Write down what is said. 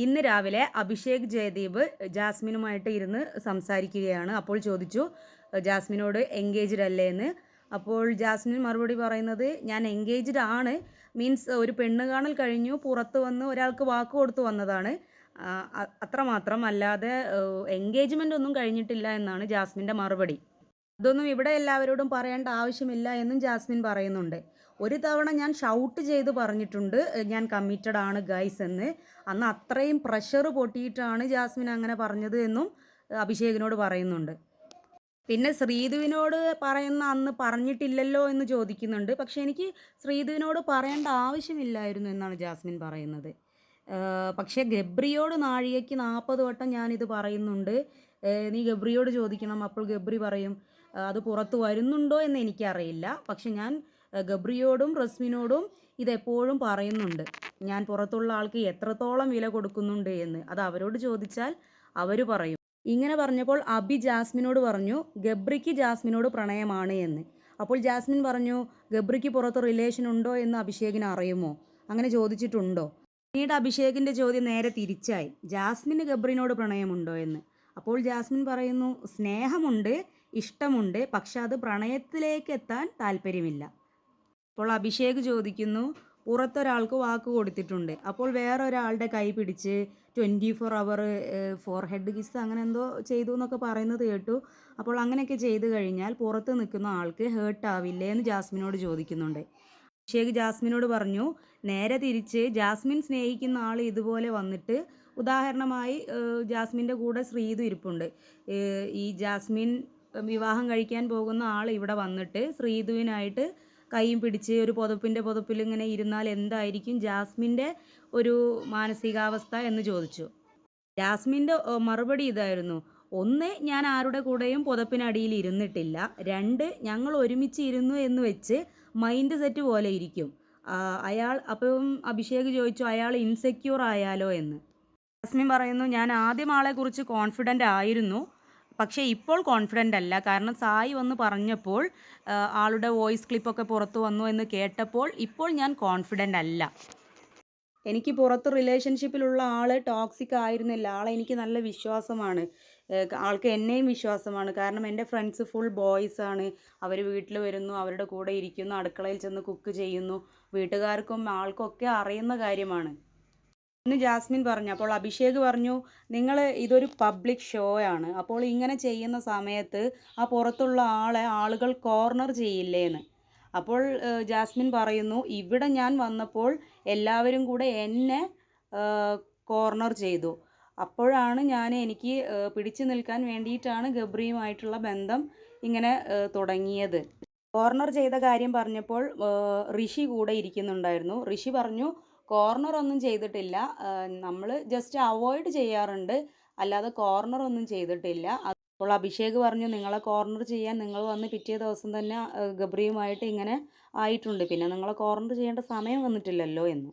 ഇന്ന് രാവിലെ അഭിഷേക് ജയദീപ് ജാസ്മിനുമായിട്ട് ഇരുന്ന് സംസാരിക്കുകയാണ്. അപ്പോൾ ചോദിച്ചു ജാസ്മിനോട് എൻഗേജ്ഡ് അല്ലേ എന്ന്. അപ്പോൾ ജാസ്മിൻ മറുപടി പറയുന്നത് ഞാൻ എൻഗേജ്ഡ് ആണ്. മീൻസ് ഒരു പെണ്ണ് കാണൽ കഴിഞ്ഞു പുറത്ത് വന്ന് ഒരാൾക്ക് വാക്ക് കൊടുത്തു വന്നതാണ്. അത്രമാത്രം അല്ലാതെ എൻഗേജ്മെന്റ് ഒന്നും കഴിഞ്ഞിട്ടില്ല എന്നാണ് ജാസ്മിന്റെ മറുപടി. അതൊന്നും ഇവിടെ എല്ലാവരോടും പറയേണ്ട ആവശ്യമില്ല എന്നും ജാസ്മിൻ പറയുന്നുണ്ട്. ഒരു തവണ ഞാൻ ഷൗട്ട് ചെയ്ത് പറഞ്ഞിട്ടുണ്ട് ഞാൻ കമ്മിറ്റഡ് ആണ് ഗൈസ് എന്ന്. അന്ന് അത്രയും പ്രഷർ പൊട്ടിയിട്ടാണ് ജാസ്മിൻ അങ്ങനെ പറഞ്ഞത് എന്നും അഭിഷേകിനോട് പറയുന്നുണ്ട്. പിന്നെ ശ്രീധുവിനോട് പറയുന്ന അന്ന് പറഞ്ഞിട്ടില്ലല്ലോ എന്ന് ചോദിക്കുന്നുണ്ട്. പക്ഷെ എനിക്ക് ശ്രീധുവിനോട് പറയേണ്ട ആവശ്യമില്ലായിരുന്നു എന്നാണ് ജാസ്മിൻ പറയുന്നത്. പക്ഷേ ഗബ്രിയോട് നാഴികയ്ക്ക് നാൽപ്പത് വട്ടം ഞാനിത് പറയുന്നുണ്ട്. നീ ഗബ്രിയോട് ചോദിക്കണം അപ്പോൾ ഗബ്രി പറയും അത് പുറത്ത് വരുന്നുണ്ടോ എന്ന് എനിക്കറിയില്ല. പക്ഷെ ഞാൻ ഗബ്രിയോടും റസ്മിനോടും ഇതെപ്പോഴും പറയുന്നുണ്ട്. ഞാൻ പുറത്തുള്ള ആൾക്ക് എത്രത്തോളം വില കൊടുക്കുന്നുണ്ട് എന്ന്. അത് അവരോട് ചോദിച്ചാൽ അവർ പറയും. ഇങ്ങനെ പറഞ്ഞപ്പോൾ അബി ജാസ്മിനോട് പറഞ്ഞു ഗബ്രിക്ക് ജാസ്മിനോട് പ്രണയമാണ് എന്ന്. അപ്പോൾ ജാസ്മിൻ പറഞ്ഞു ഗബ്രിക്ക് പുറത്ത് റിലേഷൻ ഉണ്ടോ എന്ന് അഭിഷേകിന് അറിയുമോ? അങ്ങനെ ചോദിച്ചിട്ടുണ്ടോ? പിന്നീട് അഭിഷേകിന്റെ ചോദ്യം നേരെ തിരിച്ചായി. ജാസ്മിന് ഗബ്രിനോട് പ്രണയമുണ്ടോ എന്ന്? അപ്പോൾ ജാസ്മിൻ പറയുന്നു സ്നേഹമുണ്ട് ഇഷ്ടമുണ്ട് പക്ഷെ അത് പ്രണയത്തിലേക്ക് എത്താൻ താല്പര്യമില്ല. അപ്പോൾ അഭിഷേക് ചോദിക്കുന്നു പുറത്തൊരാൾക്ക് വാക്ക് കൊടുത്തിട്ടുണ്ട്. അപ്പോൾ വേറൊരാളുടെ കൈ പിടിച്ച് twenty four hour forehead kiss അങ്ങനെ എന്തോ ചെയ്തു എന്നൊക്കെ പറയുന്നത് കേട്ടു. അപ്പോൾ അങ്ങനെയൊക്കെ ചെയ്തു കഴിഞ്ഞാൽ പുറത്ത് നിൽക്കുന്ന ആൾക്ക് ഹേർട്ട് ആവില്ലേ എന്ന് ജാസ്മിനോട് ചോദിക്കുന്നുണ്ട്. അഭിഷേക് ജാസ്മിനോട് പറഞ്ഞു നേരെ തിരിച്ച് ജാസ്മിൻ സ്നേഹിക്കുന്ന ആൾ ഇതുപോലെ വന്നിട്ട് ഉദാഹരണമായി ജാസ്മിന്റെ കൂടെ ശ്രീതു ഇരിപ്പുണ്ട്. ഈ ജാസ്മിൻ വിവാഹം കഴിക്കാൻ പോകുന്ന ആൾ ഇവിടെ വന്നിട്ട് ശ്രീതുവിനായിട്ട് കൈയും പിടിച്ച് ഒരു പുതപ്പിന്റെ പുതപ്പിൽ ഇങ്ങനെ ഇരുന്നാൽ എന്തായിരിക്കും? ജാസ്മിന്റെ ഒരു മാനസികാവസ്ഥ എന്ന് ചോദിച്ചു. ജാസ്മിന്റെ മറുപടി ഇതായിരുന്നു. ഒന്ന് ഞാൻ ആരുടെ കൂടെയും പുതപ്പിനടിയിൽ ഇരുന്നിട്ടില്ല. രണ്ട് ഞങ്ങൾ ഒരുമിച്ച് ഇരുന്നു എന്ന് വെച്ച് മൈൻഡ് സെറ്റ് പോലെ ഇരിക്കും. അയാൾ അപ്പം അഭിഷേക് ചോദിച്ചു അയാൾ ഇൻസെക്യൂർ ആയാലോ? എന്ന്. ജാസ്മിൻ പറയുന്നു ഞാൻ ആദ്യം ആളെക്കുറിച്ച് കോൺഫിഡന്റ് ആയിരുന്നു. പക്ഷേ ഇപ്പോൾ കോൺഫിഡന്റ് അല്ല. കാരണം സായി വന്ന് പറഞ്ഞപ്പോൾ ആളുടെ വോയിസ് ക്ലിപ്പൊക്കെ പുറത്തു വന്നു എന്ന് കേട്ടപ്പോൾ ഇപ്പോൾ ഞാൻ കോൺഫിഡന്റ് അല്ല. എനിക്ക് പുറത്ത് റിലേഷൻഷിപ്പിലുള്ള ആൾ ടോക്സിക് ആയിരുന്നില്ല. ആളെ എനിക്ക് നല്ല വിശ്വാസമാണ്. ആൾക്ക് എന്നെയും വിശ്വാസമാണ്. കാരണം എന്റെ ഫ്രണ്ട്സ് ഫുൾ ബോയ്സ് ആണ്. അവർ വീട്ടിൽ വരുന്നു അവരുടെ കൂടെ ഇരിക്കുന്നു അടുക്കളയിൽ ചെന്ന് കുക്ക് ചെയ്യുന്നു. വീട്ടുകാർക്കും ആൾക്കൊക്കെ അറിയുന്ന കാര്യമാണ്. എന്ന് ജാസ്മിൻ പറഞ്ഞു അപ്പോൾ അഭിഷേക് പറഞ്ഞു നിങ്ങൾ ഇതൊരു പബ്ലിക് ഷോ ആണ് അപ്പോൾ ഇങ്ങനെ ചെയ്യുന്ന സമയത്ത് ആ പുറത്തുള്ള ആളെ ആളുകൾ കോർണർ ചെയ്യില്ലേന്ന്. അപ്പോൾ ജാസ്മിൻ പറയുന്നു ഇവിടെ ഞാൻ വന്നപ്പോൾ എല്ലാവരും കൂടെ എന്നെ കോർണർ ചെയ്തു. അപ്പോഴാണ് ഞാൻ എനിക്ക് പിടിച്ചു നിൽക്കാൻ വേണ്ടിയിട്ടാണ് ഗബ്രിയുമായിട്ടുള്ള ബന്ധം ഇങ്ങനെ തുടങ്ങിയത്. കോർണർ ചെയ്ത കാര്യം പറഞ്ഞപ്പോൾ ഋഷി കൂടെ ഇരിക്കുന്നുണ്ടായിരുന്നു. ഋഷി പറഞ്ഞു കോർണർ ഒന്നും ചെയ്തിട്ടില്ല. നമ്മൾ ജസ്റ്റ് അവോയ്ഡ് ചെയ്യാറുണ്ട്. അല്ലാതെ കോർണർ ഒന്നും ചെയ്തിട്ടില്ല. അപ്പോൾ അഭിഷേക് പറഞ്ഞു നിങ്ങളെ കോർണർ ചെയ്യാൻ നിങ്ങൾ വന്ന് പിറ്റേ ദിവസം തന്നെ ഗബ്രിയുമായിട്ട് ഇങ്ങനെ ആയിട്ടുണ്ട്. പിന്നെ നിങ്ങളെ കോർണർ ചെയ്യേണ്ട സമയം വന്നിട്ടില്ലല്ലോ എന്ന്.